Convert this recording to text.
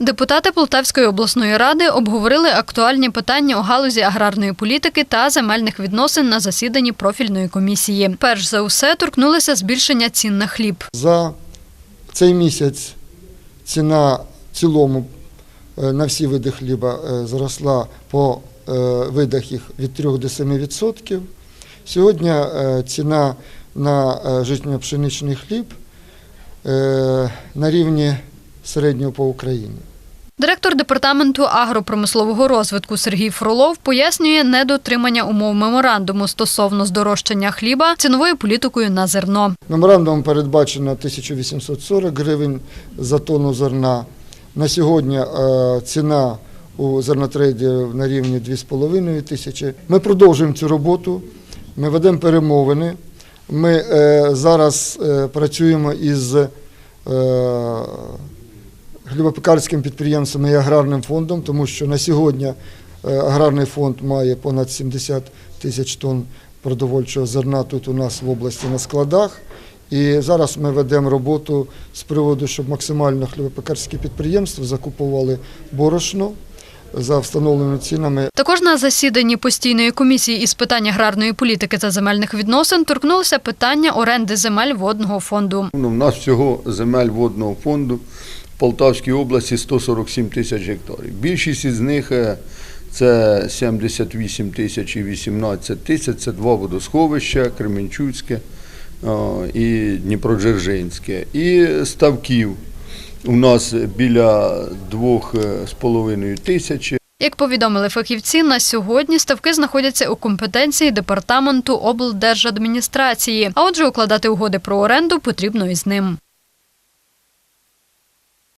Депутати Полтавської обласної ради обговорили актуальні питання у галузі аграрної політики та земельних відносин на засіданні профільної комісії. Перш за усе торкнулися збільшення цін на хліб. За цей місяць ціна цілому е, на всі види хліба е, зросла по е, видах їх від 3 до 7%. Сьогодні ціна на житньо-пшеничний хліб на рівні середнього по Україні. Директор департаменту агропромислового розвитку Сергій Фролов пояснює недотримання умов меморандуму стосовно здорожчання хліба ціновою політикою на зерно. Меморандумом передбачено 1840 гривень за тонну зерна. На сьогодні е, ціна у зернотрейді на рівні 2,5 тисячі. Ми продовжуємо цю роботу, ми ведемо перемовини. Ми е, зараз е, працюємо із хлібопекарським підприємством і аграрним фондом, тому що на сьогодні е, аграрний фонд має понад 70 тисяч тонн продовольчого зерна тут у нас в області на складах. І зараз ми ведемо роботу з приводу, щоб максимально хлібопекарські підприємства закупували борошно за встановленими цінами. Також на засіданні постійної комісії із питань аграрної політики та земельних відносин торкнулося питання оренди земель водного фонду. Ну, У нас всього земель водного фонду в Полтавській області 147 тисяч гектарів. Більшість із них е, це 78 тисяч і 18 тисяч. Це два водосховища, Кременчуцьке і Дніпродзержинське. І ставків у нас біля 2,5 тисячі. Як повідомили фахівці, на сьогодні ставки знаходяться у компетенції департаменту облдержадміністрації. А отже, укладати угоди про оренду потрібно із ним.